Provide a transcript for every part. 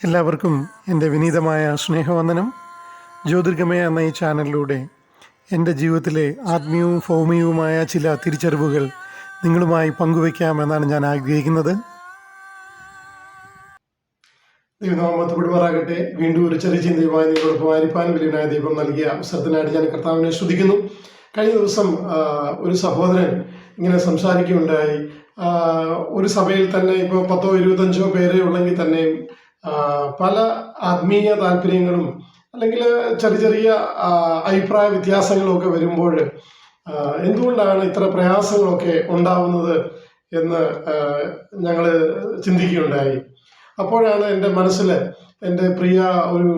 എല്ലാവർക്കും എന്റെ വിനീതമായ സ്നേഹവന്ദനം. ജ്യോതിർഗമയ എന്ന ഈ ചാനലിലൂടെ എന്റെ ജീവിതത്തിലെ ആത്മീയവും ഭൗമികവുമായ ചില തിരിച്ചറിവുകൾ നിങ്ങളുമായി പങ്കുവയ്ക്കാമെന്നാണ് ഞാൻ ആഗ്രഹിക്കുന്നത്. ദൈവനാമത്തുപെടുമാറാകട്ടെ വീണ്ടും ഒരു ചെറിയ ചിന്തയുമായി നിങ്ങളോടൊപ്പം ആയിരിക്കാൻ വലിയനായ ദൈവം നൽകിയ അവസരത്തിനായിട്ട് ഞാൻ കർത്താവിനെ ശ്രദ്ധിക്കുന്നു കഴിഞ്ഞ ദിവസം ഒരു സഹോദരൻ ഇങ്ങനെ സംസാരിക്കുകയുണ്ടായി. ഒരു സഭയിൽ തന്നെ ഇപ്പോൾ പത്തോ ഇരുപത്തഞ്ചോ പേരെ ഉള്ളെങ്കിൽ തന്നെയും ആ, പല ആത്മീയ താല്പര്യങ്ങളും അല്ലെങ്കിൽ ചെറിയ ചെറിയ അഭിപ്രായ വ്യത്യാസങ്ങളൊക്കെ വരുമ്പോൾ എന്തുകൊണ്ടാണ് ഇത്ര പ്രയാസങ്ങളൊക്കെ ഉണ്ടാവുന്നത് എന്ന് ഞങ്ങൾ ചിന്തിക്കുകയുണ്ടായി. അപ്പോഴാണ് എന്റെ മനസ്സിൽ എന്റെ പ്രിയ ഒരു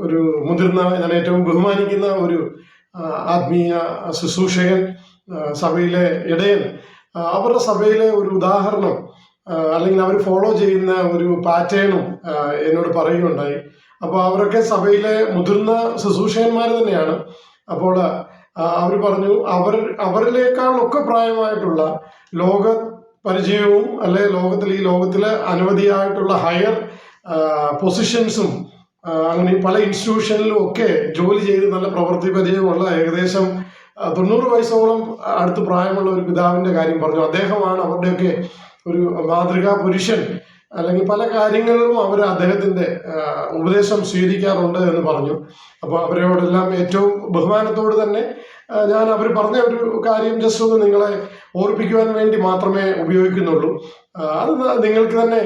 ഒരു മുതിർന്ന ഞാൻ ഏറ്റവും ബഹുമാനിക്കുന്ന ഒരു ആത്മീയ ശുശ്രൂഷകൻ സഭയിലെ ഇടയൻ അവരുടെ സഭയിലെ ഒരു ഉദാഹരണം അല്ലെങ്കിൽ അവർ ഫോളോ ചെയ്യുന്ന ഒരു പാറ്റേണും എന്നോട് പറയുകയുണ്ടായി. അപ്പോൾ അവരൊക്കെ സഭയിലെ മുതിർന്ന ശുശ്രൂഷകന്മാർ തന്നെയാണ്. അപ്പോൾ അവർ പറഞ്ഞു അവർ അവരിലേക്കാളൊക്കെ പ്രായമായിട്ടുള്ള ലോക പരിചയവും അല്ലെ ലോകത്തിൽ ഈ ലോകത്തിലെ അനവധിയായിട്ടുള്ള ഹയർ പൊസിഷൻസും അങ്ങനെ പല ഇൻസ്റ്റിറ്റ്യൂഷനിലും ഒക്കെ ജോലി ചെയ്ത് നല്ല പ്രവൃത്തി പരിചയമുള്ള ഏകദേശം തൊണ്ണൂറ് വയസ്സോളം അടുത്ത് പ്രായമുള്ള ഒരു പിതാവിന്റെ കാര്യം പറഞ്ഞു. അദ്ദേഹമാണ് അവരുടെയൊക്കെ ഒരു മാതൃകാ പുരുഷൻ അല്ലെങ്കിൽ പല കാര്യങ്ങളിലും അവർ അദ്ദേഹത്തിന്റെ ഉപദേശം സ്വീകരിക്കാറുണ്ട് എന്ന് പറഞ്ഞു. അപ്പോൾ അവരോടെല്ലാം ഏറ്റവും ബഹുമാനത്തോട് തന്നെ ഞാൻ അവർ പറഞ്ഞ ഒരു കാര്യം ജസ്റ്റ് ഒന്ന് നിങ്ങളെ ഓർപ്പിക്കുവാൻ വേണ്ടി മാത്രമേ ഉപയോഗിക്കുന്നുള്ളൂ. അത് നിങ്ങൾക്ക് തന്നെ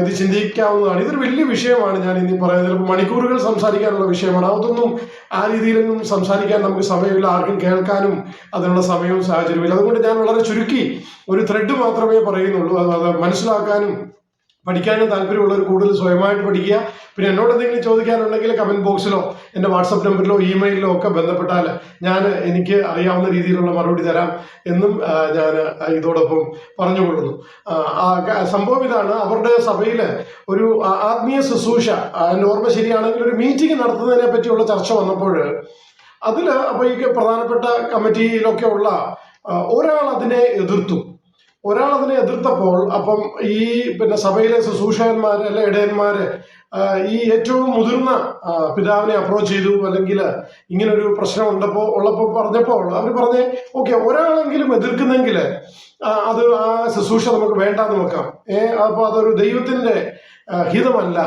ഇത് ചിന്തിക്കാവുന്നതാണ്. ഇതൊരു വലിയ വിഷയമാണ് ഞാൻ ഇനി പറയുന്നത്. ചിലപ്പോൾ മണിക്കൂറുകൾ സംസാരിക്കാനുള്ള വിഷയമാണ്. അതൊന്നും ആ രീതിയിലൊന്നും സംസാരിക്കാൻ നമുക്ക് സമയമില്ല. ആർക്കും കേൾക്കാനും അതിനുള്ള സമയവും സാഹചര്യമില്ല അതുകൊണ്ട് ഞാൻ വളരെ ചുരുക്കി ഒരു ത്രെഡ് മാത്രമേ പറയുന്നുള്ളൂ. അത് മനസ്സിലാക്കാനും പഠിക്കാനും താല്പര്യമുള്ളവർ കൂടുതൽ സ്വയമായിട്ട് പഠിക്കുക. പിന്നെ എന്നോട് എന്തെങ്കിലും ചോദിക്കാനുണ്ടെങ്കിൽ കമന്റ് ബോക്സിലോ എന്റെ വാട്സപ്പ് നമ്പറിലോ ഇമെയിലിലോ ഒക്കെ ബന്ധപ്പെട്ടാൽ ഞാൻ എനിക്ക് അറിയാവുന്ന രീതിയിലുള്ള മറുപടി തരാം എന്നും ഞാൻ ഇതോടൊപ്പം പറഞ്ഞുകൊള്ളുന്നു. സംഭവം ഇതാണ്. അവരുടെ സഭയിൽ ഒരു ആത്മീയ ശുശ്രൂഷ എന്റെ ഓർമ്മ ശരിയാണെങ്കിൽ ഒരു മീറ്റിംഗ് നടത്തുന്നതിനെ പറ്റിയുള്ള ചർച്ച വന്നപ്പോൾ അതിൽ അപ്പോൾ ഈ പ്രധാനപ്പെട്ട കമ്മിറ്റിയിലൊക്കെ ഉള്ള ഒരാൾ അതിനെ എതിർത്തു. ഒരാൾ അതിനെ എതിർത്തപ്പോൾ അപ്പം ഈ പിന്നെ സഭയിലെ ശുശ്രൂഷകന്മാര് അല്ലെ ഇടയന്മാര് ഈ ഏറ്റവും മുതിർന്ന പിതാവിനെ അപ്രോച്ച് ചെയ്തു അല്ലെങ്കിൽ ഇങ്ങനൊരു പ്രശ്നം ഉണ്ടപ്പോൾ ഉള്ളപ്പോൾ പറഞ്ഞപ്പോൾ അവർ പറഞ്ഞ് ഓക്കെ ഒരാളെങ്കിലും എതിർക്കുന്നെങ്കിൽ അത് ആ ശുശ്രൂഷ നമുക്ക് വേണ്ടാന്ന് നോക്കാം ഏ അപ്പോൾ അതൊരു ദൈവത്തിന്റെ ഹിതമല്ല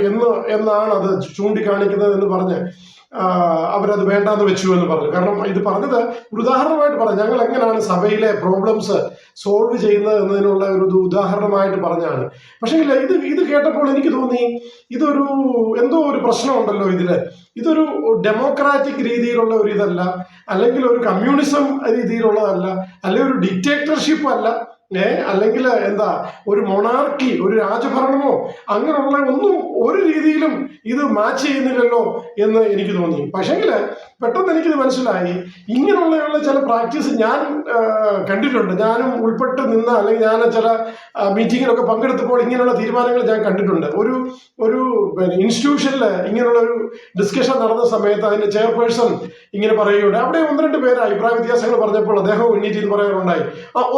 എന്ന് എന്നാണ് അത് ചൂണ്ടിക്കാണിക്കുന്നത് എന്ന് പറഞ്ഞ് അവരത് വേണ്ടാന്ന് വെച്ചു എന്ന് പറഞ്ഞു. കാരണം ഇത് പറഞ്ഞത് ഉദാഹരണമായിട്ട് പറഞ്ഞു ഞങ്ങൾ എങ്ങനെയാണ് സഭയിലെ പ്രോബ്ലംസ് സോൾവ് ചെയ്യുന്നത് എന്നതിനുള്ള ഒരു ഉദാഹരണമായിട്ട് പറഞ്ഞാണ്. പക്ഷേ ഇല്ല ഇത് ഇത് കേട്ടപ്പോൾ എനിക്ക് തോന്നി ഇതൊരു എന്തോ ഒരു പ്രശ്നമുണ്ടല്ലോ ഇതിൽ. ഇതൊരു ഡെമോക്രാറ്റിക് രീതിയിലുള്ള ഒരു ഇതല്ല അല്ലെങ്കിൽ ഒരു കമ്മ്യൂണിസം രീതിയിലുള്ളതല്ല അല്ലെങ്കിൽ ഒരു ഡിക്റ്റേറ്റർഷിപ്പ് അല്ല ഏ? അല്ലെങ്കിൽ എന്താ ഒരു മൊണാർക്കി ഒരു രാജഭരണമോ അങ്ങനെയുള്ള ഒന്നും ഒരു രീതിയിലും ഇത് മാച്ച് ചെയ്യുന്നില്ലല്ലോ എന്ന് എനിക്ക് തോന്നി. പക്ഷേങ്കിൽ പെട്ടെന്ന് എനിക്കിത് മനസ്സിലായി. ഇങ്ങനെയുള്ള ചില പ്രാക്ടീസ് ഞാൻ കണ്ടിട്ടുണ്ട്. ഞാനും ഉൾപ്പെട്ട് നിന്ന അല്ലെങ്കിൽ ഞാൻ ചില മീറ്റിങ്ങിലൊക്കെ പങ്കെടുത്തപ്പോൾ ഇങ്ങനെയുള്ള തീരുമാനങ്ങൾ ഞാൻ കണ്ടിട്ടുണ്ട്. ഒരു ഒരു ഇൻസ്റ്റിറ്റ്യൂഷനിൽ ഇങ്ങനെയുള്ള ഒരു ഡിസ്കഷൻ നടന്ന സമയത്ത് അതിന്റെ ചെയർപേഴ്സൺ ഇങ്ങനെ പറയുകയുണ്ട് അവിടെ ഒന്ന് രണ്ട് പേര് അഭിപ്രായ വ്യത്യാസങ്ങൾ പറഞ്ഞപ്പോൾ അദ്ദേഹം എണ്ണീറ്റ് ഇത് പറയാറുണ്ടായി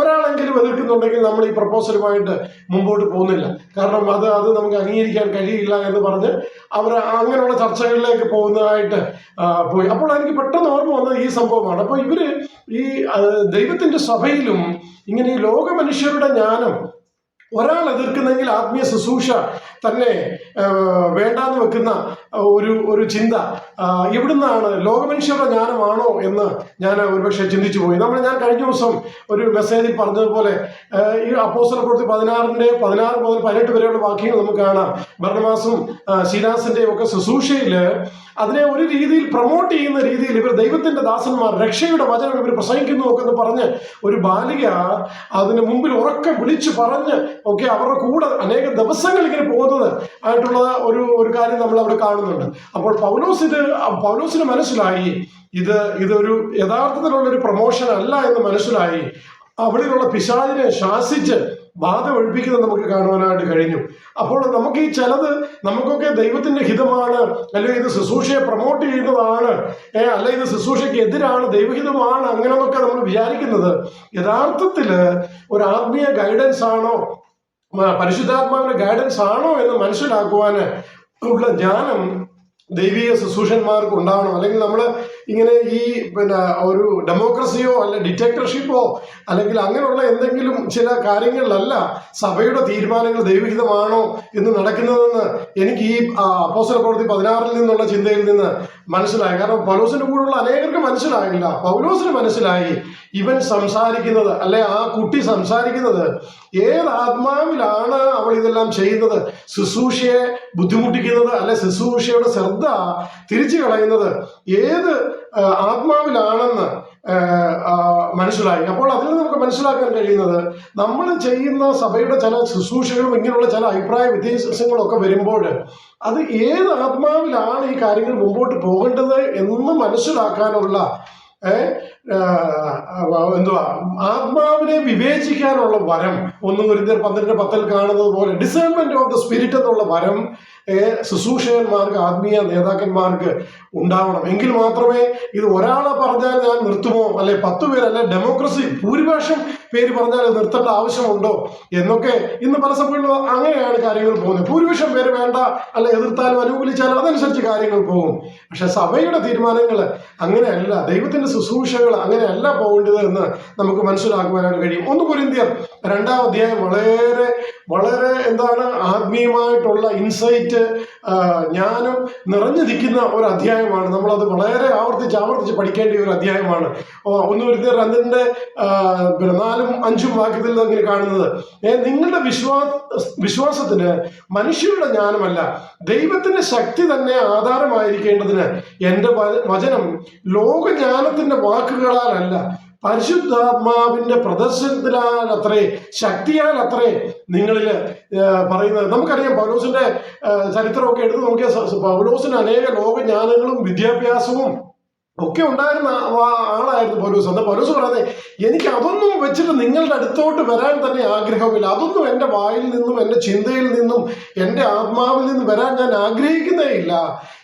ഒരാളെങ്കിലും എതിർക്കുന്നുണ്ടെങ്കിൽ നമ്മൾ ഈ പ്രപ്പോസലുമായിട്ട് മുമ്പോട്ട് പോകുന്നില്ല. കാരണം അത് അത് നമുക്ക് അംഗീകരിക്കാൻ കഴിയില്ല എന്ന് പറഞ്ഞ് അവർ അങ്ങനെയുള്ള ചർച്ചകളിലേക്ക് പോകുന്നതായിട്ട് പോയി. അപ്പോൾ എനിക്ക് പെട്ടെന്ന് ഓർമ്മ വന്നത് ഈ സംഭവമാണ്. അപ്പോൾ ഇവർ ഈ ദൈവത്തിന്റെ സഭയിലും ഇങ്ങനെ ഈ ലോക മനുഷ്യരുടെ ജ്ഞാനം ഒരാൾ എതിർക്കുന്നെങ്കിൽ ആത്മീയ ശുശ്രൂഷ തന്നെ വേണ്ടാന്ന് വെക്കുന്ന ഒരു ഒരു ചിന്ത. എവിടുന്നാണ് ലോകമനുഷ്യരുടെ ജ്ഞാനമാണോ എന്ന് ഞാൻ ഒരുപക്ഷെ ചിന്തിച്ചു പോയി. നമ്മൾ ഞാൻ കഴിഞ്ഞ ദിവസം ഒരു മെസ്സേജിൽ പറഞ്ഞതുപോലെ ഈ അപ്പോസ്റ്റൽ പ്രവൃത്തി പതിനാറിന്റെ പതിനാറ് മുതൽ പതിനെട്ട് വരെയുള്ള വാക്യങ്ങൾ നമുക്ക് കാണാം. ഭരണമാസും ശിലാസിന്റെയും ഒക്കെ ശുശ്രൂഷയിൽ അതിനെ ഒരു രീതിയിൽ പ്രൊമോട്ട് ചെയ്യുന്ന രീതിയിൽ ഇവർ ദൈവത്തിന്റെ ദാസന്മാർ രക്ഷയുടെ വചനം ഇവർ പ്രസംഗിക്കുന്നു ഒക്കെ എന്ന് പറഞ്ഞ് ഒരു ബാലിക അതിന് മുമ്പിൽ ഉറക്കം വിളിച്ചു പറഞ്ഞ് ഒക്കെ അവരുടെ കൂടെ അനേക ദിവസങ്ങൾ ഇങ്ങനെ പോകുന്നത് ആയിട്ടുള്ള ഒരു ഒരു കാര്യം നമ്മൾ അവിടെ കാണുന്നുണ്ട്. അപ്പോൾ പൗലോസ് ഇത് പൗലോസിന് മനസ്സിലായി ഇത് ഇതൊരു യഥാർത്ഥത്തിലുള്ള ഒരു പ്രൊമോഷൻ അല്ല എന്ന് മനസ്സിലായി. അവിടെയുള്ള പിശാചിനെ ശാസിച്ച് ബാധ ഒഴിപ്പിക്കുന്നത് നമുക്ക് കാണുവാനായിട്ട് കഴിഞ്ഞു. അപ്പോൾ നമുക്ക് ഈ ചിലത് നമുക്കൊക്കെ ദൈവത്തിന്റെ ഹിതമാണ് അല്ലെങ്കിൽ ഇത് ശുശ്രൂഷയെ പ്രൊമോട്ട് ചെയ്യുന്നതാണ് ഏ അല്ല ഇത് ശുശ്രൂഷയ്ക്ക് എതിരാണ് ദൈവഹിതമാണ് അങ്ങനെയൊക്കെ നമ്മൾ വിചാരിക്കുന്നത്. യഥാർത്ഥത്തിൽ ഒരു ആത്മീയ ഗൈഡൻസ് ആണോ പരിശുദ്ധാത്മാവിന്റെ ഗൈഡൻസ് ആണോ എന്ന് മനസ്സിലാക്കുവാന് ഉള്ള ജ്ഞാനം ദൈവിക ശുശ്രൂഷന്മാർക്ക് ഉണ്ടാവണം. അല്ലെങ്കിൽ നമ്മൾ ഇങ്ങനെ ഈ പിന്നെ ഒരു ഡെമോക്രസിയോ അല്ല ഡിറ്റക്ടർഷിപ്പോ അല്ലെങ്കിൽ അങ്ങനെയുള്ള എന്തെങ്കിലും ചില കാര്യങ്ങളിലല്ല സഭയുടെ തീരുമാനങ്ങൾ ദൈവഹിതമാണോ എന്ന് നടക്കുന്നതെന്ന് എനിക്ക് ഈ അപ്പോസല പ്രവൃത്തി പതിനാറിൽ നിന്നുള്ള ചിന്തയിൽ നിന്ന് മനസ്സിലായി. കാരണം പൗലോസിന്റെ കൂടെയുള്ള അനേകർക്ക് മനസ്സിലായില്ല. പൗലോസിന് മനസ്സിലായി ഇവൻ സംസാരിക്കുന്നത് അല്ലെ ആ കുട്ടി സംസാരിക്കുന്നത് ഏത് ആത്മാവിലാണ് അവൾ ഇതെല്ലാം ചെയ്യുന്നത്? ശുശ്രൂഷയെ ബുദ്ധിമുട്ടിക്കുന്നത് അല്ലെ ശുശ്രൂഷയുടെ ശ്രദ്ധ തിരിച്ചു കളയുന്നത്? ഏത് ആത്മാവിലാണെന്ന് മനസ്സിലായി. അപ്പോൾ അതിൽ നിന്ന് നമുക്ക് മനസ്സിലാക്കാൻ കഴിയുന്നത് നമ്മൾ ചെയ്യുന്ന സഭയുടെ ചില ശുശ്രൂഷകളും ഇങ്ങനെയുള്ള ചില അഭിപ്രായ വ്യത്യാസങ്ങളൊക്കെ വരുമ്പോൾ അത് ഏത് ആത്മാവിലാണ് ഈ കാര്യങ്ങൾ മുമ്പോട്ട് പോകേണ്ടത് എന്ന് മനസ്സിലാക്കാനുള്ള എന്തുവാ? ആത്മാവിനെ വിവേചിക്കാനുള്ള വരം ഒന്നും ഒരു പന്ത്രണ്ട് പത്തിൽ കാണുന്നത് പോലെ ഡിസേൺമെന്റ് ഓഫ് ദ സ്പിരിറ്റ് എന്നുള്ള വരം ശുശ്രൂഷകന്മാർക്ക് ആത്മീയ നേതാക്കന്മാർക്ക് ഉണ്ടാവണം. എങ്കിൽ മാത്രമേ ഇത് ഒരാളെ പറഞ്ഞാൽ ഞാൻ നിർത്തുമോ? അല്ലെ പത്ത് അല്ലെ ഡെമോക്രസി ഭൂരിപക്ഷം പേര് പറഞ്ഞാൽ നിർത്തേണ്ട ആവശ്യമുണ്ടോ? എന്നൊക്കെ ഇന്ന് പല സഭകളിലും അങ്ങനെയാണ് കാര്യങ്ങൾ പോകുന്നത്. ഭൂരിപക്ഷം പേര് വേണ്ട അല്ലെ എതിർത്താലും അനുകൂലിച്ചാലും അതനുസരിച്ച് കാര്യങ്ങൾ പോകും. പക്ഷെ സഭയുടെ തീരുമാനങ്ങൾ അങ്ങനെയല്ല. ദൈവത്തിന്റെ ശുശ്രൂഷകൾ അങ്ങനെയല്ല പോകേണ്ടത് എന്ന് നമുക്ക് മനസ്സിലാക്കുവാനായിട്ട് കഴിയും. ഒന്ന് കുരിന്തിയർ രണ്ടാം അധ്യായം വളരെ വളരെ എന്താണ് ആത്മീയമായിട്ടുള്ള ഇൻസൈറ്റ് ജ്ഞാനം നിറഞ്ഞു നിൽക്കുന്ന ഒരു അധ്യായമാണ് നമ്മളത് വളരെ ആവർത്തിച്ച് ആവർത്തിച്ച് പഠിക്കേണ്ട ഒരു അധ്യായമാണ്. ഒന്ന് കുരിന്തിയർ രണ്ടിന്റെ നാലും അഞ്ചും വാക്യത്തിൽ അങ്ങനെ കാണുന്നത്. നിങ്ങളുടെ വിശ്വാസ വിശ്വാസത്തിന് മനുഷ്യരുടെ ജ്ഞാനമല്ല ദൈവത്തിന്റെ ശക്തി തന്നെ ആധാരമായിരിക്കേണ്ടതിന് എന്റെ വചനം ലോകജ്ഞാനത്തിന്റെ വാക്കുകളാലല്ല പരിശുദ്ധാത്മാവിന്റെ പ്രദർശനത്തിലാൽ അത്രേ ശക്തിയാൽ അത്രേ നിങ്ങളിൽ പറയുന്നത്. നമുക്കറിയാം പൗലോസിന്റെ ചരിത്രമൊക്കെ എടുത്ത് നോക്കിയ പൗലോസിന് അനേക ലോകജ്ഞാനങ്ങളും വിദ്യാഭ്യാസവും ഒക്കെ ഉണ്ടായിരുന്ന ആളായിരുന്നു പൗലൂസ്. അന്ന് പൗലൂസ് പറയുന്നത് എനിക്ക് അതൊന്നും വെച്ചിട്ട് നിങ്ങളുടെ അടുത്തോട്ട് വരാൻ തന്നെ ആഗ്രഹമില്ല അതൊന്നും എന്റെ വായിൽ നിന്നും എന്റെ ചിന്തയിൽ നിന്നും എന്റെ ആത്മാവിൽ നിന്നും വരാൻ ഞാൻ ആഗ്രഹിക്കുന്നേ ഇല്ല.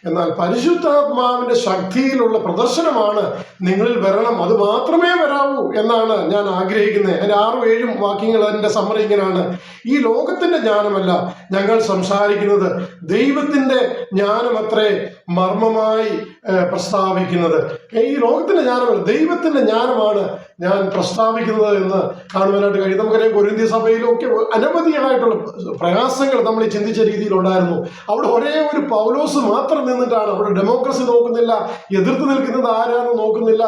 എന്നാൽ പരിശുദ്ധാത്മാവിന്റെ ശക്തിയിലുള്ള പ്രദർശനമാണ് നിങ്ങളിൽ വരണം. അത് മാത്രമേ വരാവൂ എന്നാണ് ഞാൻ ആഗ്രഹിക്കുന്നത് എന്റെ ആറും ഏഴും വാക്യങ്ങൾ എന്റെ സമ്മറിങ്ങനാണ് ഈ ലോകത്തിന്റെ ജ്ഞാനമല്ല ഞങ്ങൾ സംസാരിക്കുന്നത് ദൈവത്തിന്റെ ജ്ഞാനമത്രേ മർമ്മമായി ഏഹ്, പ്രസ്താവിക്കുന്നത്. ഈ ലോകത്തിന്റെ ജ്ഞാനമല്ല ദൈവത്തിന്റെ ജ്ഞാനമാണ് ഞാൻ പ്രസ്താവിക്കുന്നത് എന്ന് കാണുവാനായിട്ട് കഴിയും. നമുക്കറിയാം കൊരിന്ത്യ സഭയിലൊക്കെ അനവധിയായിട്ടുള്ള പ്രയാസങ്ങൾ നമ്മൾ ചിന്തിച്ച രീതിയിലുണ്ടായിരുന്നു. അവിടെ ഒരേ ഒരു പൗലോസ് മാത്രം നിന്നിട്ടാണ്. അവിടെ ഡെമോക്രസി നോക്കുന്നില്ല എതിർത്ത് നിൽക്കുന്നത് ആരാന്ന് നോക്കുന്നില്ല.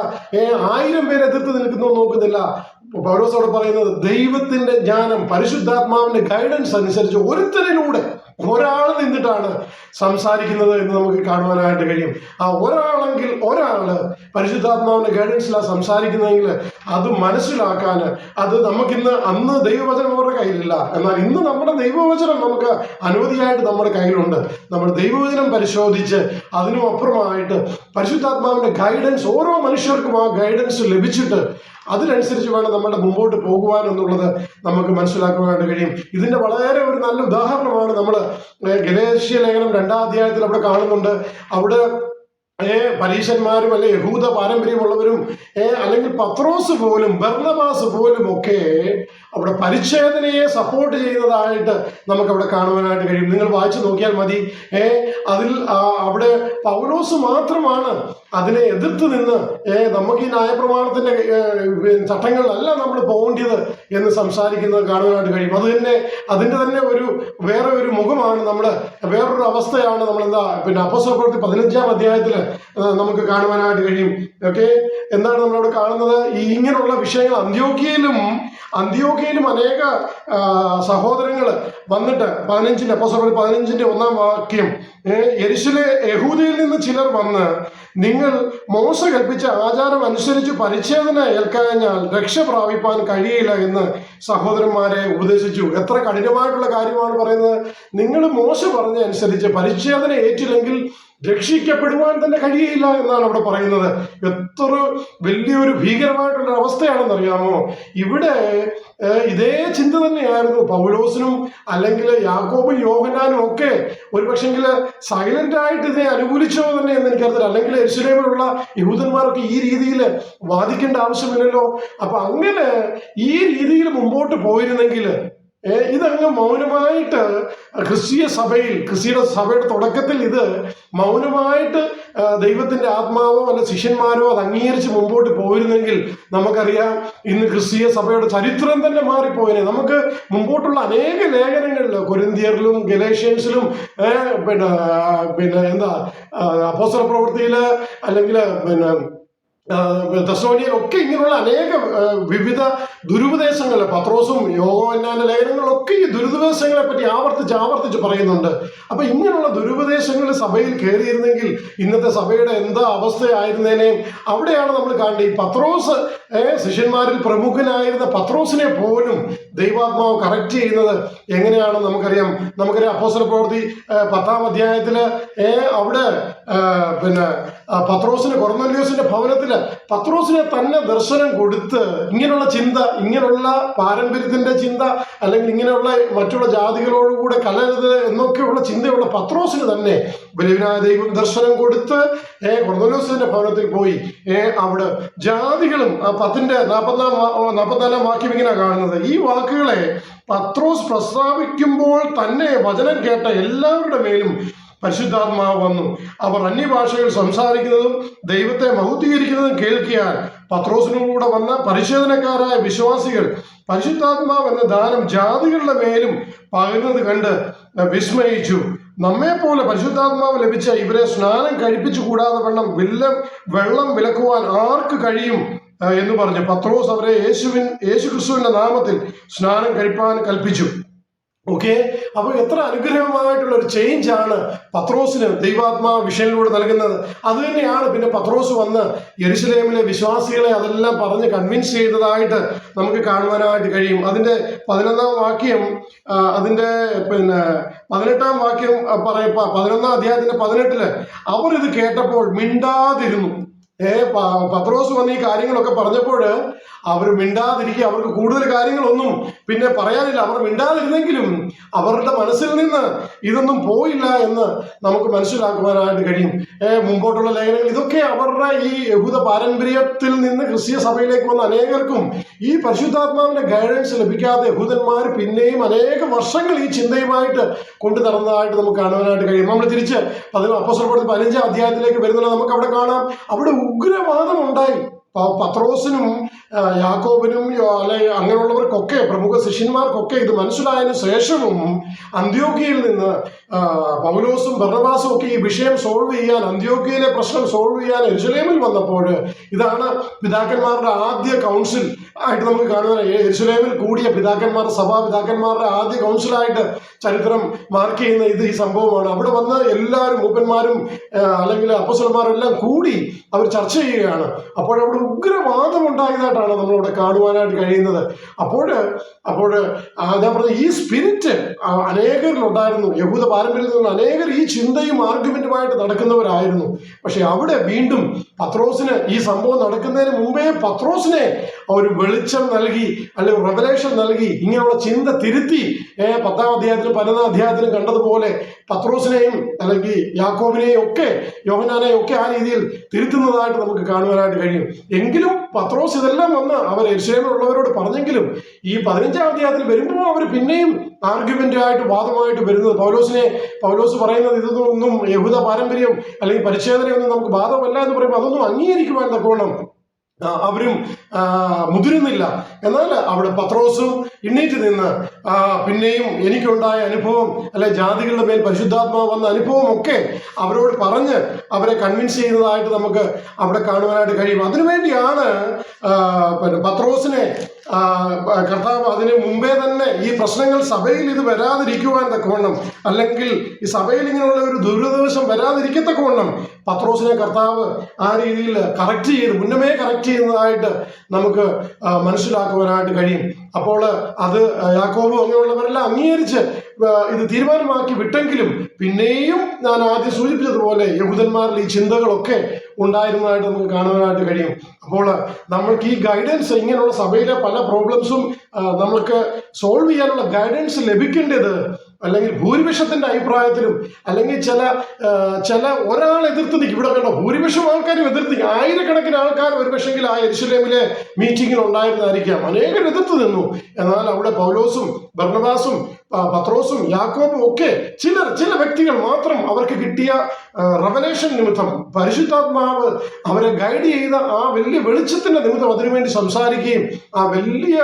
ആയിരം പേര് എതിർത്ത് നിൽക്കുന്നോ നോക്കുന്നില്ല. പൗലോസ് അവിടെ പറയുന്നത് ദൈവത്തിന്റെ ജ്ഞാനം പരിശുദ്ധാത്മാവിന്റെ ഗൈഡൻസ് അനുസരിച്ച് ഒരുത്തരിലൂടെ ഒരാൾ നിന്നിട്ടാണ് സംസാരിക്കുന്നത് എന്ന് നമുക്ക് കാണുവാനായിട്ട് കഴിയും. ആ ഒരാളെങ്കിൽ ഒരാൾ പരിശുദ്ധാത്മാവിന്റെ ഗൈഡൻസിലാണ് സംസാരിക്കുന്നതെങ്കിൽ അത് മനസ്സിലാക്കാൻ അത് നമുക്കിന്ന് അന്ന് ദൈവവചനം അവരുടെ കയ്യിലില്ല. എന്നാൽ ഇന്ന് നമ്മുടെ ദൈവവചനം നമുക്ക് അനവധിയായിട്ട് നമ്മുടെ കയ്യിലുണ്ട്. നമ്മൾ ദൈവവചനം പരിശോധിച്ച് അതിനും അപ്പുറമായിട്ട് പരിശുദ്ധാത്മാവിന്റെ ഗൈഡൻസ് ഓരോ മനുഷ്യർക്കും ആ ഗൈഡൻസ് ലഭിച്ചിട്ട് അതിനനുസരിച്ച് വേണം നമ്മുടെ മുമ്പോട്ട് പോകുവാൻ എന്നുള്ളത് നമുക്ക് മനസ്സിലാക്കുവാനായിട്ട് കഴിയും. ഇതിന്റെ വളരെ ഒരു നല്ല ഉദാഹരണമാണ് നമ്മൾ ഗലേഷ്യ ലേഖനം രണ്ടാം അധ്യായത്തിൽ അവിടെ കാണുന്നുണ്ട്. അവിടെ പരീശന്മാരും അല്ലെ യഹൂദ പാരമ്പര്യമുള്ളവരും അല്ലെങ്കിൽ പത്രോസ് പോലും ബർണബാസ് പോലും ഒക്കെ അവിടെ പരിച്ഛേദനയെ സപ്പോർട്ട് ചെയ്യുന്നതായിട്ട് നമുക്ക് അവിടെ കാണുവാനായിട്ട് കഴിയും. നിങ്ങൾ വായിച്ചു നോക്കിയാൽ മതി. ഏ അതിൽ അവിടെ പൗലോസ് മാത്രമാണ് അതിനെ എതിർത്ത് നിന്ന് ഏ നമുക്ക് ഈ ന്യായപ്രമാണത്തിന്റെ ഏ, ചട്ടങ്ങളിലല്ല നമ്മൾ പോകേണ്ടത് എന്ന് സംസാരിക്കുന്നത് കാണുവാനായിട്ട് കഴിയും. അത് തന്നെ അതിന്റെ തന്നെ ഒരു വേറെ ഒരു മുഖമാണ് നമ്മൾ വേറൊരു അവസ്ഥയാണ് നമ്മൾ എന്താ പിന്നെ അപ്പസോപ്രവർത്തി പതിനഞ്ചാം അധ്യായത്തിൽ നമുക്ക് കാണുവാനായിട്ട് കഴിയും. ഓക്കെ എന്താണ് നമ്മളവിടെ കാണുന്നത്? ഈ ഇങ്ങനെയുള്ള വിഷയങ്ങൾ അന്ത്യോക്കിയയിലും അന്ത്യോക്കിയയിലും അനേക സഹോദരങ്ങൾ വന്നിട്ട് പതിനഞ്ചിന്റെ അപ്പസ്വപ്രവൃത്തി പതിനഞ്ചിന്റെ ഒന്നാം വാക്യം യരിശിലെ യഹൂദയിൽ നിന്ന് ചിലർ വന്ന് നിങ്ങൾ മോശ കൽപ്പിച്ച ആചാരം അനുസരിച്ച് പരിച്ഛേദന ഏൽക്കഴിഞ്ഞാൽ രക്ഷ പ്രാപിപ്പാൻ കഴിയില്ല എന്ന് സഹോദരന്മാരെ ഉപദേശിച്ചു. എത്ര കഠിനമായിട്ടുള്ള കാര്യമാണ് പറയുന്നത്. നിങ്ങൾ മോശ പറഞ്ഞ അനുസരിച്ച് പരിച്ഛേദന ഏറ്റില്ലെങ്കിൽ രക്ഷിക്കപ്പെടുവാൻ തന്നെ കഴിയില്ല എന്നാണ് അവിടെ പറയുന്നത്. എത്ര വലിയൊരു ഭീകരമായിട്ടുള്ള അവസ്ഥയാണെന്ന് അറിയാമോ? ഇവിടെ ഇതേ ചിന്ത തന്നെയായിരുന്നു പൗലോസിനും അല്ലെങ്കിൽ യാക്കോബും യോഹനാനും ഒക്കെ. ഒരുപക്ഷെങ്കിൽ സൈലന്റ് ആയിട്ട് ഇതിനെ അനുകൂലിച്ചോ തന്നെ എന്ന് എനിക്കറിയില്ല അല്ലെങ്കിൽ എരുസലേമിലുള്ള യഹൂദന്മാരൊക്കെ ഈ രീതിയിൽ വാദിക്കേണ്ട ആവശ്യമില്ലല്ലോ. അപ്പൊ അങ്ങനെ ഈ രീതിയിൽ മുമ്പോട്ട് പോയിരുന്നെങ്കിൽ ഇതങ്ങ് മൗനമായിട്ട് ക്രിസ്തീയ സഭയിൽ ക്രിസ്തീയ സഭയുടെ തുടക്കത്തിൽ ഇത് മൗനമായിട്ട് ദൈവത്തിന്റെ ആത്മാവോ അല്ല ശിഷ്യന്മാരോ അത് അംഗീകരിച്ച് മുമ്പോട്ട് പോയിരുന്നെങ്കിൽ നമുക്കറിയാം ഇന്ന് ക്രിസ്തീയ സഭയുടെ ചരിത്രം തന്നെ മാറിപ്പോയനെ. നമുക്ക് മുമ്പോട്ടുള്ള അനേക ലേഖനങ്ങളിൽ കൊരിന്തിയറിലും ഗലേഷ്യൻസിലും പിന്നെ പിന്നെ എന്താ അപ്പോസല പ്രവൃത്തിയിൽ അല്ലെങ്കിൽ പിന്നെ ദസോനിയൻ ഒക്കെ ഇങ്ങനെയുള്ള അനേക വിവിധ ദുരുപദേശങ്ങൾ പത്രോസും യോഗോന്നാന്റെ ലേഖനങ്ങളൊക്കെ ഈ ദുരുപദേശങ്ങളെ പറ്റി ആവർത്തിച്ച് ആവർത്തിച്ച് പറയുന്നുണ്ട്. അപ്പൊ ഇങ്ങനെയുള്ള ദുരുപദേശങ്ങൾ സഭയിൽ കയറിയിരുന്നെങ്കിൽ ഇന്നത്തെ സഭയുടെ എന്താ അവസ്ഥയായിരുന്നേനെയും അവിടെയാണ് നമ്മൾ കാണേണ്ടത്. ഈ പത്രോസ് ശിഷ്യന്മാരിൽ പ്രമുഖനായിരുന്ന പത്രോസിനെ പോലും ദൈവാത്മാവ് കറക്റ്റ് ചെയ്യുന്നത് എങ്ങനെയാണെന്ന് നമുക്കറിയാം. നമുക്കറിയാം അപ്പോസല പ്രവൃത്തി പത്താം അധ്യായത്തിൽ ഏ, അവിടെ പിന്നെ പത്രോസിന് കൊർന്നല്യോസിന്റെ ഭവനത്തിൽ പത്രോസിനെ തന്നെ ദർശനം കൊടുത്ത് ഇങ്ങനെയുള്ള ചിന്ത ഇങ്ങനെയുള്ള പാരമ്പര്യത്തിന്റെ ചിന്ത അല്ലെങ്കിൽ ഇങ്ങനെയുള്ള മറ്റുള്ള ജാതികളോടുകൂടെ കലരുത് എന്നൊക്കെയുള്ള ചിന്തയുള്ള പത്രോസിന് തന്നെ ബലിവിനായ ദൈവം ദർശനം കൊടുത്ത് ഏ കൊർന്നല്യോസിന്റെ ഭവനത്തിൽ പോയി. ഏ അവിടെ ജാതികളും ആ പത്തിന്റെ നാൽപ്പതാം നാൽപ്പത്തിനാലാം വാക്യം ഇങ്ങനെ കാണുന്നത്. ഈ വാക്കുകളെ പത്രോസ് പ്രസ്താവിക്കുമ്പോൾ തന്നെ വചനം കേട്ട എല്ലാവരുടെ മേലും പരിശുദ്ധാത്മാവ് വന്നു. അവർ അന്യഭാഷകൾ സംസാരിക്കുന്നതും ദൈവത്തെ മഹത്വീകരിക്കുന്നതും കേൾക്കിയാൽ പത്രോസിനൂടെ വന്ന പരിശോധനക്കാരായ വിശ്വാസികൾ പരിശുദ്ധാത്മാവ് എന്ന ദാനം ജാതികളുടെ മേലും പകരുന്നത് കണ്ട് വിസ്മയിച്ചു. നമ്മെ പോലെ പരിശുദ്ധാത്മാവ് ലഭിച്ച ഇവരെ സ്നാനം കഴിപ്പിച്ചു കൂടാതെ വെള്ളം വില്ല വെള്ളം വിലക്കുവാൻ ആർക്ക് കഴിയും എന്ന് പറഞ്ഞു. പത്രോസ് അവരെ യേശുവിൻ യേശു ക്രിസ്തുവിന്റെ നാമത്തിൽ സ്നാനം കഴിപ്പാൻ കൽപ്പിച്ചു. ഓക്കെ അപ്പൊ എത്ര അനുഗ്രഹമായിട്ടുള്ള ഒരു ചേഞ്ച് ആണ് പത്രോസിന് ദൈവാത്മാ വിഷയിലൂടെ നൽകുന്നത്. അത് തന്നെയാണ് പിന്നെ പത്രോസ് വന്ന് യെരുസലേമിലെ വിശ്വാസികളെ അതെല്ലാം പറഞ്ഞ് കൺവിൻസ് ചെയ്തതായിട്ട് നമുക്ക് കാണുവാനായിട്ട് കഴിയും. അതിന്റെ പതിനൊന്നാം വാക്യം അതിന്റെ പിന്നെ പതിനെട്ടാം വാക്യം പറയപ്പ പതിനൊന്നാം അധ്യായത്തിന്റെ പതിനെട്ടിൽ അവർ ഇത് കേട്ടപ്പോൾ മിണ്ടാതിരുന്നു. ഏ പത്രോസ് വന്ന് ഈ കാര്യങ്ങളൊക്കെ പറഞ്ഞപ്പോൾ അവർ മിണ്ടാതിരിക്കുക അവർക്ക് കൂടുതൽ കാര്യങ്ങളൊന്നും പിന്നെ പറയാനില്ല. അവർ മിണ്ടാതിരുന്നെങ്കിലും അവരുടെ മനസ്സിൽ നിന്ന് ഇതൊന്നും പോയില്ല എന്ന് നമുക്ക് മനസ്സിലാക്കുവാനായിട്ട് കഴിയും. മുമ്പോട്ടുള്ള ലേഖനങ്ങൾ ഇതൊക്കെ അവരുടെ ഈ യഹൂദ പാരമ്പര്യത്തിൽ നിന്ന് ക്രിസ്തീയ സഭയിലേക്ക് വന്ന അനേകർക്കും ഈ പരിശുദ്ധാത്മാവിന്റെ ഗൈഡൻസ് ലഭിക്കാതെ യഹൂദന്മാർ പിന്നെയും അനേക വർഷങ്ങൾ ഈ ചിന്തയുമായിട്ട് കൊണ്ടു നടന്നതായിട്ട് നമുക്ക് കാണുവാനായിട്ട് കഴിയും. നമ്മൾ തിരിച്ച് പതിന അപ്പോസ്തലപ്രവൃത്തി പതിനഞ്ചാം അധ്യായത്തിലേക്ക് വരുന്നത് നമുക്ക് അവിടെ കാണാം. അവിടെ ഉഗ്രവാദം ഉണ്ടായി പ- പത്രോസിനും യാക്കോബിനും അല്ലെ അങ്ങനെയുള്ളവർക്കൊക്കെ പ്രമുഖ ശിഷ്യന്മാർക്കൊക്കെ ഇത് മനസ്സിലായതിനു ശേഷവും അന്ത്യോഗ്യയിൽ നിന്ന് പൗലോസും ഭരണവാസും ഒക്കെ ഈ വിഷയം സോൾവ് ചെയ്യാൻ അന്ത്യോഗ്യയിലെ പ്രശ്നം സോൾവ് ചെയ്യാൻ എരുസലേമിൽ വന്നപ്പോൾ ഇതാണ് പിതാക്കന്മാരുടെ ആദ്യ കൗൺസിൽ ആയിട്ട് നമുക്ക് കാണുന്ന എരുസലേമിൽ കൂടിയ പിതാക്കന്മാർ സഭാ പിതാക്കന്മാരുടെ ആദ്യ കൗൺസിലായിട്ട് ചരിത്രം മാർക്ക് ചെയ്യുന്ന ഇത് ഈ സംഭവമാണ്. അവിടെ വന്ന് എല്ലാവരും മൂപ്പന്മാരും അല്ലെങ്കിൽ അപ്പസന്മാരും എല്ലാം കൂടി അവർ ചർച്ച ചെയ്യുകയാണ്. അപ്പോൾ അവിടെ ഉഗ്രവാദം ഉണ്ടായതായിട്ടാണ് നമ്മളിവിടെ കാണുവാനായിട്ട് കഴിയുന്നത്. അപ്പോൾ അപ്പോൾ ഞാൻ പറഞ്ഞ ഈ സ്പിരിറ്റ് അനേകരിലുണ്ടായിരുന്നു. യഹൂദ പാരമ്പര്യത്തിൽ നിന്ന് അനേകർ ഈ ചിന്തയും ആർഗ്യുമെന്റുമായിട്ട് നടക്കുന്നവരായിരുന്നു. പക്ഷെ അവിടെ വീണ്ടും പത്രോസിന് ഈ സംഭവം നടക്കുന്നതിന് മുമ്പേ പത്രോസിനെ ഒരു വെളിച്ചം നൽകി അല്ലെങ്കിൽ റെവലേഷൻ നൽകി ഇങ്ങനെയുള്ള ചിന്ത തിരുത്തി. പത്താം അധ്യായത്തിലും പതിനൊന്നാം അധ്യായത്തിലും കണ്ടതുപോലെ പത്രോസിനെയും അല്ലെങ്കിൽ യാക്കോബിനെയും ഒക്കെ യോഹനാനെയും ഒക്കെ ആ രീതിയിൽ തിരുത്തുന്നതായിട്ട് നമുക്ക് കാണുവാനായിട്ട് കഴിയും. എങ്കിലും പത്രോസ് ഇതെല്ലാം വന്ന് അവർ എരിശേമുള്ളവരോട് പറഞ്ഞെങ്കിലും ഈ പതിനഞ്ചാം അധ്യായത്തിൽ വരുമ്പോൾ അവർ പിന്നെയും ആർഗ്യുമെന്റ് ആയിട്ട് വാദമായിട്ട് വരുന്നത്. പൗലോസിനെ പൗലോസ് പറയുന്നത് ഇതൊന്നും യഹൂദ പാരമ്പര്യം അല്ലെങ്കിൽ പരിച്ഛേദനയൊന്നും നമുക്ക് ബാധമല്ല എന്ന് പറയുമ്പോൾ അതൊന്നും അംഗീകരിക്കുവാൻ തക്കോണം അവരും മുതിരുന്നില്ല. എന്നാൽ അവിടെ പത്രോസും എണ്ണീറ്റ് നിന്ന് പിന്നെയും എനിക്കുണ്ടായ അനുഭവം അല്ലെ ജാതികളുടെ മേൽ പരിശുദ്ധാത്മാവ് വന്ന അനുഭവം ഒക്കെ അവരോട് പറഞ്ഞ് അവരെ കൺവിൻസ് ചെയ്യുന്നതായിട്ട് നമുക്ക് അവിടെ കാണുവാനായിട്ട് കഴിയും. അതിനുവേണ്ടിയാണ് പത്രോസിനെ കർത്താവ് അതിന് മുമ്പേ തന്നെ ഈ പ്രശ്നങ്ങൾ സഭയിൽ ഇത് വരാതിരിക്കുവാൻ തക്കവണ്ണം അല്ലെങ്കിൽ ഈ സഭയിൽ ഇങ്ങനെയുള്ള ഒരു ദുരിതവശം വരാതിരിക്കത്തക്കവണ്ണം പത്രോസിനെ കർത്താവ് ആ രീതിയിൽ കറക്റ്റ് ചെയ്ത് മുന്നമേ കറക്റ്റ് ചെയ്യുന്നതായിട്ട് നമുക്ക് മനസ്സിലാക്കുവാനായിട്ട് കഴിയും. അപ്പോൾ അത് യാക്കോബ് അങ്ങനെയുള്ളവരെല്ലാം അംഗീകരിച്ച് ഇത് തീരുമാനമാക്കി വിട്ടെങ്കിലും പിന്നെയും ഞാൻ ആദ്യം സൂചിപ്പിച്ചതുപോലെ യഹൂദന്മാരിൽ ഈ ചിന്തകളൊക്കെ ഉണ്ടായിരുന്നതായിട്ട് നമുക്ക് കാണാനായിട്ട് കഴിയും. അപ്പോൾ നമ്മൾക്ക് ഈ ഗൈഡൻസ് ഇങ്ങനെയുള്ള സഭയിലെ പല പ്രോബ്ലംസും നമ്മൾക്ക് സോൾവ് ചെയ്യാനുള്ള ഗൈഡൻസ് ലഭിക്കേണ്ടത് അല്ലെങ്കിൽ ഭൂരിപക്ഷത്തിന്റെ അഭിപ്രായത്തിലും അല്ലെങ്കിൽ ചില ചില ഒരാൾ എതിർത്ത് നിൽക്കും. ഇവിടെ കണ്ടോ ഭൂരിപക്ഷം ആൾക്കാരും എതിർത്ത് നിൽക്കും. ആയിരക്കണക്കിന് ആൾക്കാർ ഒരുപക്ഷെങ്കിൽ ആ എരിശുലേമിലെ മീറ്റിംഗിൽ ഉണ്ടായിരുന്നായിരിക്കാം അനേകർ എതിർത്ത് നിന്നു. എന്നാൽ അവിടെ പൗലോസും ഭർണബാസും ആ, പത്രോസും യാക്കോബും ഒക്കെ ചിലർ ചില വ്യക്തികൾ മാത്രം അവർക്ക് കിട്ടിയ റവലേഷൻ നിമിത്തം പരിശുദ്ധാത്മാവ് അവരെ ഗൈഡ് ചെയ്ത ആ വലിയ വെളിച്ചത്തിന്റെ നിമിത്തം അതിനുവേണ്ടി സംസാരിക്കുകയും ആ വലിയ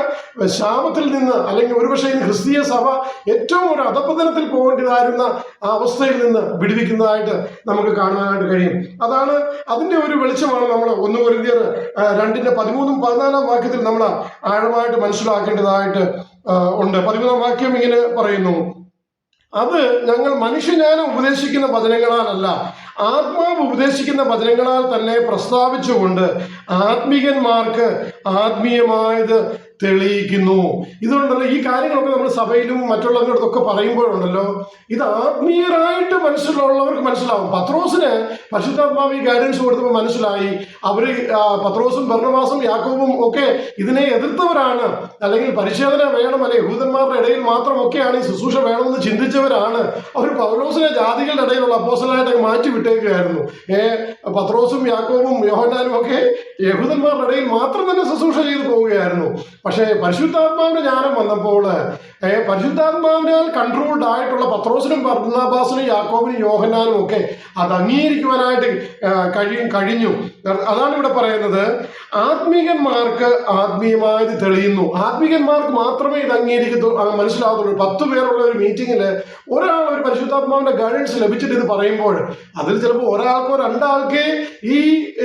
ശാപത്തിൽ നിന്ന് അല്ലെങ്കിൽ ഒരുപക്ഷെ ഈ ക്രിസ്തീയ സഭ ഏറ്റവും ഒരു അധപതനത്തിൽ പോകേണ്ടതായിരുന്ന ആ അവസ്ഥയിൽ നിന്ന് വിടുവിക്കുന്നതായിട്ട് നമുക്ക് കാണാനായിട്ട് കഴിയും. അതാണ് അതിന്റെ ഒരു വെളിച്ചമാണ് നമ്മൾ ഒന്ന് കൊരിന്തിയർ രണ്ടിന്റെ പതിമൂന്നും പതിനാലാം വാക്യത്തിൽ നമ്മൾ ആഴമായിട്ട് മനസ്സിലാക്കേണ്ടതായിട്ട് ഉണ്ട്. പതിമൂന്നാം വാക്യം ഇങ്ങനെ പറയുന്നു. അത് ഞങ്ങൾ മനുഷ്യജ്ഞാനം ഉപദേശിക്കുന്ന വചനങ്ങളാലല്ല ആത്മാവ് ഉപദേശിക്കുന്ന വചനങ്ങളാൽ തന്നെ പ്രസ്താവിച്ചുകൊണ്ട് ആത്മീകന്മാർക്ക് ആത്മീയമായത് തെളിയിക്കുന്നു. ഇതുകൊണ്ടല്ലോ ഈ കാര്യങ്ങളൊക്കെ നമ്മൾ സഭയിലും മറ്റുള്ളവരുടെ പറയുമ്പോഴുണ്ടല്ലോ ഇത് ആത്മീയരായിട്ട് മനസ്സിലുള്ളവർക്ക് മനസ്സിലാവും. പത്രോസിന് പരിശുദ്ധാത്മാവ് ഈ ഗൈഡൻസ് കൊടുത്തപ്പോൾ മനസ്സിലായി. അവർ ആ, പത്രോസും ഭരണവാസും യാക്കോബും ഒക്കെ ഇതിനെ എതിർത്തവരാണ്. അല്ലെങ്കിൽ പരിശോധന വേണം അല്ലെ യഹൂദന്മാരുടെ ഇടയിൽ മാത്രമൊക്കെയാണ് ഈ ശുശ്രൂഷ വേണമെന്ന് ചിന്തിച്ചവരാണ്. അവർ പൗലോസിനെ ജാതികളുടെ ഇടയിലുള്ള അപ്പോസലായിട്ട് മാറ്റി വിട്ടേക്കുകയായിരുന്നു ഏ പത്രോസും യാക്കോബും യോഹന്നാനും ഒക്കെ യഹൂദന്മാരുടെ ഇടയിൽ മാത്രം തന്നെ ശുശ്രൂഷ ചെയ്തു പോവുകയായിരുന്നു. പക്ഷേ പരിശുദ്ധാത്മാവിന്റെ ജ്ഞാനം വന്നപ്പോൾ പരിശുദ്ധാത്മാവിനാൽ കൺട്രോൾഡ് ആയിട്ടുള്ള പത്രോസിനും ഭർണാബാസിനും യാക്കോബിനും യോഹന്നാനും ഒക്കെ അത് അംഗീകരിക്കുവാനായിട്ട് കഴി കഴിഞ്ഞു. അതാണ് ഇവിടെ പറയുന്നത്. ആത്മീകന്മാർക്ക് ആത്മീയമായത് തെളിയുന്നു. ആത്മീകന്മാർക്ക് മാത്രമേ ഇത് അംഗീകരിക്കത്തു മനസ്സിലാകത്തുള്ളൂ. പത്ത് പേരുള്ള ഒരു മീറ്റിംഗിൽ ഒരാൾ ഒരു പരിശുദ്ധാത്മാവിന്റെ ഗൈഡൻസ് ലഭിച്ചിട്ട് ഇത് പറയുമ്പോൾ അതിൽ ചിലപ്പോൾ ഒരാൾക്കോ രണ്ടാൾക്കേ ഈ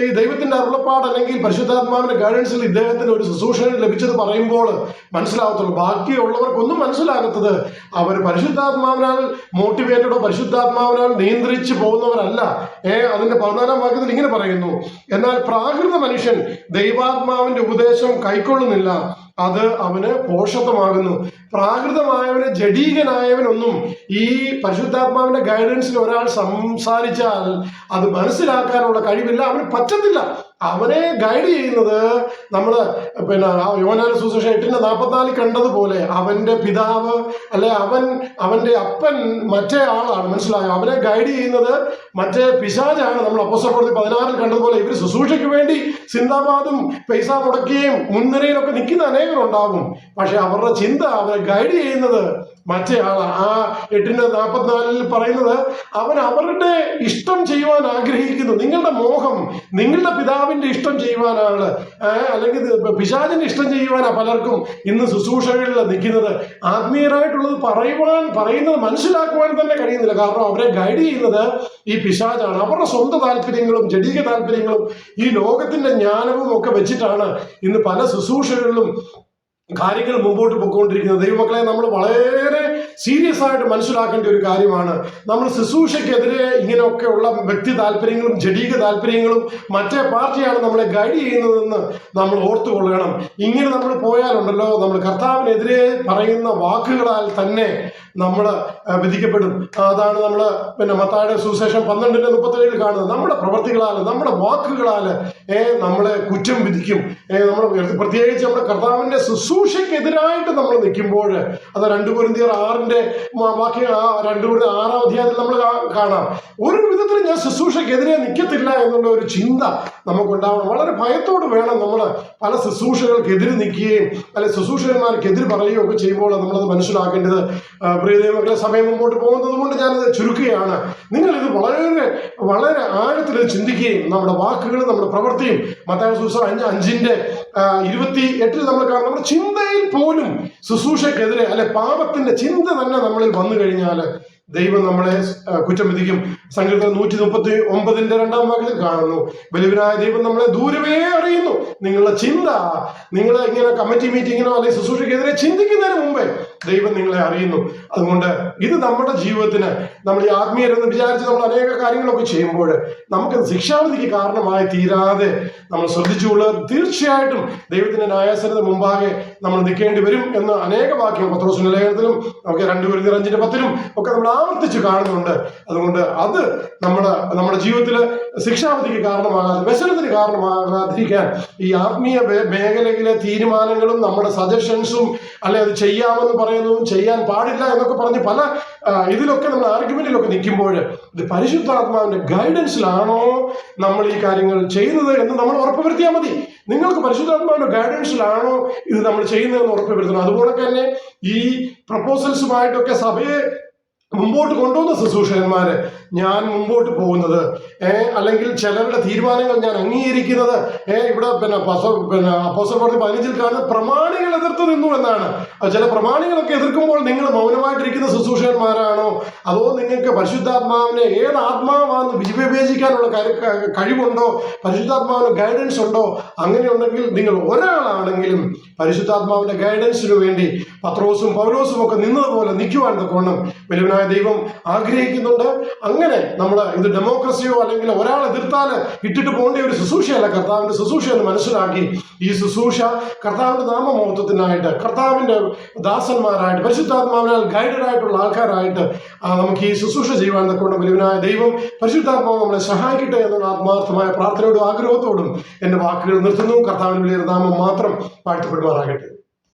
ദൈവത്തിന്റെ അരുളപ്പാട് അല്ലെങ്കിൽ പരിശുദ്ധാത്മാവിന്റെ ഗൈഡൻസിൽ ഇദ്ദേഹത്തിന് ഒരു ശുശ്രൂഷ ലഭിച്ചത് പറയുമ്പോൾ മനസ്സിലാവത്തുള്ളൂ ബാക്കിയുള്ളവർക്കൊന്നും മനസ്സിലാകത്തത് അവർ പരിശുദ്ധാത്മാവിനാൽ മോട്ടിവേറ്റഡോ പരിശുദ്ധാത്മാവിനാൽ നിയന്ത്രിച്ചു പോകുന്നവരല്ല. ഏ അതിന്റെ പതിനാലാം വാക്യത്തിൽ ഇങ്ങനെ പറയുന്നു. എന്നാൽ പ്രാകൃത മനുഷ്യൻ ദൈവാത്മാവിന്റെ ഉപദേശം കൈക്കൊള്ളുന്നില്ല. അത് അവന് പോഷത്വമാകുന്നു. പ്രാകൃതമായവന് ജഡീകനായവനൊന്നും ഈ പരിശുദ്ധാത്മാവിന്റെ ഗൈഡൻസിൽ ഒരാൾ സംസാരിച്ചാൽ അത് മനസ്സിലാക്കാനുള്ള കഴിവില്ല. അവന് പറ്റത്തില്ല. അവനെ ഗൈഡ് ചെയ്യുന്നത് നമ്മൾ പിന്നെ യോനാന സുശേഷ എട്ടിന്റെ നാൽപ്പത്തിനാലിൽ കണ്ടതുപോലെ അവന്റെ പിതാവ് അല്ലെ അവൻ അവന്റെ അപ്പൻ മറ്റേ ആളാണ് മനസ്സിലായോ? അവനെ ഗൈഡ് ചെയ്യുന്നത് മറ്റേ പിശാജാണ് നമ്മൾ അപ്പോസ്റ്റലപ്രവൃത്തി പതിനാറിൽ കണ്ടതുപോലെ ഇവർ ശുശ്രൂഷയ്ക്ക് വേണ്ടി സിന്ദാബാദും പൈസ മുടക്കുകയും മുൻനിരയിലൊക്കെ നിൽക്കുന്ന അനേകരുണ്ടാകും. പക്ഷെ അവരുടെ ചിന്ത അവരെ ഗൈഡ് ചെയ്യുന്നത് മറ്റേ ആളാണ് ആ എട്ടിന് നാൽപ്പത്തിനാലിൽ പറയുന്നത് അവൻ അവരുടെ ഇഷ്ടം ചെയ്യുവാൻ ആഗ്രഹിക്കുന്നു. നിങ്ങളുടെ മോഹം നിങ്ങളുടെ പിതാവിന്റെ ഇഷ്ടം ചെയ്യുവാനാണ്. അല്ലെങ്കിൽ പിശാചിന്റെ ഇഷ്ടം ചെയ്യുവാനാണ് പലർക്കും ഇന്ന് ശുശ്രൂഷകളിൽ നിൽക്കുന്നത്. ആത്മീയരായിട്ടുള്ളത് പറയുവാൻ പറയുന്നത് മനസ്സിലാക്കുവാൻ തന്നെ കഴിയുന്നില്ല. കാരണം അവരെ ഗൈഡ് ചെയ്യുന്നത് ഈ പിശാചാണ്. അവരുടെ സ്വന്തം താല്പര്യങ്ങളും ജടീക താല്പര്യങ്ങളും ഈ ലോകത്തിന്റെ ജ്ഞാനവും ഒക്കെ വെച്ചിട്ടാണ് ഇന്ന് പല ശുശ്രൂഷകളിലും കാര്യങ്ങൾ മുമ്പോട്ട് പോയിക്കൊണ്ടിരിക്കുന്നത് ദൈവമക്കളെ നമ്മൾ വളരെ സീരിയസ് ആയിട്ട് മനസ്സിലാക്കേണ്ട ഒരു കാര്യമാണ്. നമ്മൾ ശുശ്രൂഷയ്ക്കെതിരെ ഇങ്ങനെയൊക്കെയുള്ള വ്യക്തി താല്പര്യങ്ങളും ജഡീക താല്പര്യങ്ങളും മറ്റേ പാർട്ടിയാണ് നമ്മളെ ഗൈഡ് ചെയ്യുന്നതെന്ന് നമ്മൾ ഓർത്തുകൊള്ളണം. ഇങ്ങനെ നമ്മൾ പോയാലുണ്ടല്ലോ നമ്മൾ കർത്താവിനെതിരെ പറയുന്ന വാക്കുകളാൽ തന്നെ നമ്മൾ വിധിക്കപ്പെടും. അതാണ് നമ്മൾ പിന്നെ മത്തായുടെ സുശേഷം പന്ത്രണ്ടിന്റെ മുപ്പത്തേഴിൽ കാണുന്നത്. നമ്മുടെ പ്രവർത്തികളാൽ നമ്മുടെ വാക്കുകളാൽ നമ്മളെ കുറ്റം വിധിക്കും. നമ്മൾ പ്രത്യേകിച്ച് നമ്മുടെ കർത്താവിന്റെ ശുശ്രൂഷയ്ക്കെതിരായിട്ട് നമ്മൾ നിൽക്കുമ്പോൾ അത് രണ്ടു കുരുന്തിയർ ആറിന്റെ ബാക്കി രണ്ടു കുരുന്തി ആറാം അധ്യായത്തിൽ നമ്മൾ കാണാം. ഒരു വിധത്തിൽ ഞാൻ ശുശ്രൂഷയ്ക്കെതിരെ നിൽക്കത്തില്ല എന്നുള്ള ഒരു ചിന്ത നമുക്കുണ്ടാവണം. വളരെ ഭയത്തോട് വേണം നമ്മൾ പല ശുശ്രൂഷകൾക്കെതിരെ നിൽക്കുകയും അല്ലെ ശുശ്രൂഷകന്മാർക്കെതിരെ പറയുകയും ഒക്കെ ചെയ്യുമ്പോൾ നമ്മളത് മനസ്സിലാക്കേണ്ടത് ആ, പ്രിയ ദൈവമക്കളെ സമയം മുമ്പോട്ട് പോകുന്നത് കൊണ്ട് ഞാനത് ചുരുക്കുകയാണ്. നിങ്ങൾ ഇത് വളരെ വളരെ ആഴത്തിൽ ചിന്തിക്കുകയും നമ്മുടെ വാക്കുകളും നമ്മുടെ പ്രവൃത്തിയും മത്തായ സുസ അഞ്ച് അഞ്ചിന്റെ ഇരുപത്തി എട്ടിൽ നമ്മൾ കാണാം നമ്മുടെ ചിന്തയിൽ പോലും ശുശ്രൂഷക്കെതിരെ അല്ലെ പാപത്തിന്റെ ചിന്ത തന്നെ നമ്മളിൽ വന്നു കഴിഞ്ഞാൽ ദൈവം നമ്മളെ കുറ്റം വിധിക്കും. സങ്കീർത്തനം നൂറ്റി മുപ്പത്തി ഒമ്പതിന്റെ രണ്ടാം വാക്കിൽ കാണുന്നു. ബലിപരായ ദൈവം നമ്മളെ ദൂരമേ അറിയുന്നു. നിങ്ങളുടെ ചിന്ത നിങ്ങൾ ഇങ്ങനെ കമ്മിറ്റി മീറ്റിങ്ങിനോ അല്ലെങ്കിൽ ശുശ്രൂഷക്കെതിരെ ചിന്തിക്കുന്നതിന് മുമ്പേ ദൈവം നിങ്ങളെ അറിയുന്നു. അതുകൊണ്ട് ഇത് നമ്മുടെ ജീവിതത്തിന് നമ്മൾ ഈ ആത്മീയരെന്ന് വിചാരിച്ച് നമ്മൾ അനേക കാര്യങ്ങളൊക്കെ ചെയ്യുമ്പോൾ നമുക്ക് ശിക്ഷാവിധിക്ക് കാരണമായി തീരാതെ നമ്മൾ ശ്രദ്ധിച്ചുകൊള്ളുക തീർച്ചയായിട്ടും ദൈവത്തിന്റെ ന്യായാസനത്തിന് മുമ്പാകെ നമ്മൾ നിൽക്കേണ്ടി വരും എന്ന് അനേക വാക്യം പത്രോസിന്റെ ലേഖനത്തിലും നമുക്ക് രണ്ടു പേരും അഞ്ചിന്റെ പത്തിലും ഒക്കെ നമ്മൾ ആവർത്തിച്ച് കാണുന്നുണ്ട്. അതുകൊണ്ട് അത് നമ്മുടെ നമ്മുടെ ജീവിതത്തിൽ ശിക്ഷാവിധിക്ക് കാരണമാകാതെ വ്യസനത്തിന് കാരണമാകാതിരിക്കാൻ ഈ ആത്മീയ മേഖലയിലെ തീരുമാനങ്ങളും നമ്മുടെ സജഷൻസും അല്ലെ അത് ചെയ്യാമെന്ന് പറയുന്നതും ചെയ്യാൻ പാടില്ല എന്നൊക്കെ പറഞ്ഞ് പല ഇതിലൊക്കെ നമ്മൾ ആർഗ്യുമെന്റിലൊക്കെ നിൽക്കുമ്പോൾ ഇത് പരിശുദ്ധാത്മാവിന്റെ ഗൈഡൻസിലാണോ നമ്മൾ ഈ കാര്യങ്ങൾ ചെയ്യുന്നത് എന്ന് നമ്മൾ ഉറപ്പുവരുത്തിയാൽ മതി. നിങ്ങൾക്ക് പരിശുദ്ധാത്മാവിന്റെ ഗൈഡൻസിലാണോ ഇത് നമ്മൾ ചെയ്യുന്നതെന്ന് ഉറപ്പുവരുത്തണം. അതുപോലെ തന്നെ ഈ പ്രപ്പോസൽസുമായിട്ടൊക്കെ സഭയെ മുമ്പോട്ട് കൊണ്ടുവന്ന ശുശ്രൂഷകന്മാര് ഞാൻ മുമ്പോട്ട് പോകുന്നത്. അല്ലെങ്കിൽ ചിലരുടെ തീരുമാനങ്ങൾ ഞാൻ അംഗീകരിക്കുന്നത്. ഇവിടെ പിന്നെ പിന്നെ പറഞ്ഞ പതിനഞ്ചിൽ കാണുന്ന പ്രമാണികൾ എതിർത്ത് നിന്നു എന്നാണ്. ചില പ്രമാണികളൊക്കെ എതിർക്കുമ്പോൾ നിങ്ങൾ മൗനമായിട്ടിരിക്കുന്ന ശുശ്രൂഷകന്മാരാണോ? അതോ നിങ്ങൾക്ക് പരിശുദ്ധാത്മാവിനെ ഏത് ആത്മാവാന്ന് വിവേചിക്കാനുള്ള കഴിവുണ്ടോ? പരിശുദ്ധാത്മാവിന് ഗൈഡൻസ് ഉണ്ടോ? അങ്ങനെയുണ്ടെങ്കിൽ നിങ്ങൾ ഒരാളാണെങ്കിലും പരിശുദ്ധാത്മാവിന്റെ ഗൈഡൻസിനു വേണ്ടി പത്രോസും പൗലോസും ഒക്കെ നിന്നതുപോലെ നിൽക്കുവാൻ തക്കോണം വലുവനായ ദൈവം ആഗ്രഹിക്കുന്നുണ്ട്. അങ്ങനെ നമ്മൾ ഇത് ഡെമോക്രസിയോ അല്ലെങ്കിൽ ഒരാൾ എതിർത്താൽ ഇട്ടിട്ട് പോകേണ്ട ഒരു ശുശ്രൂഷയല്ല കർത്താവിന്റെ ശുശ്രൂഷ എന്ന് മനസ്സിലാക്കി. ഈ ശുശ്രൂഷ കർത്താവിന്റെ നാമമഹത്വത്തിനായിട്ട് കർത്താവിന്റെ ദാസന്മാരായിട്ട് പരിശുദ്ധാത്മാവിനാൽ ഗൈഡഡ് ആയിട്ടുള്ള ആൾക്കാരായിട്ട് നമുക്ക് ഈ ശുശ്രൂഷ ചെയ്യുവാൻ തക്കൊണ്ട് വലുവനായ ദൈവം പരിശുദ്ധാത്മാവ് നമ്മളെ സഹായിക്കട്ടെ എന്നുള്ള ആത്മാർത്ഥമായ പ്രാർത്ഥനയോടും ആഗ്രഹത്തോടും എന്റെ വാക്കുകൾ നിർത്തുന്നു. കർത്താവിന് വലിയ നാമം മാത്രം വാഴ്ത്തപ്പെടുമാറാകട്ടെ.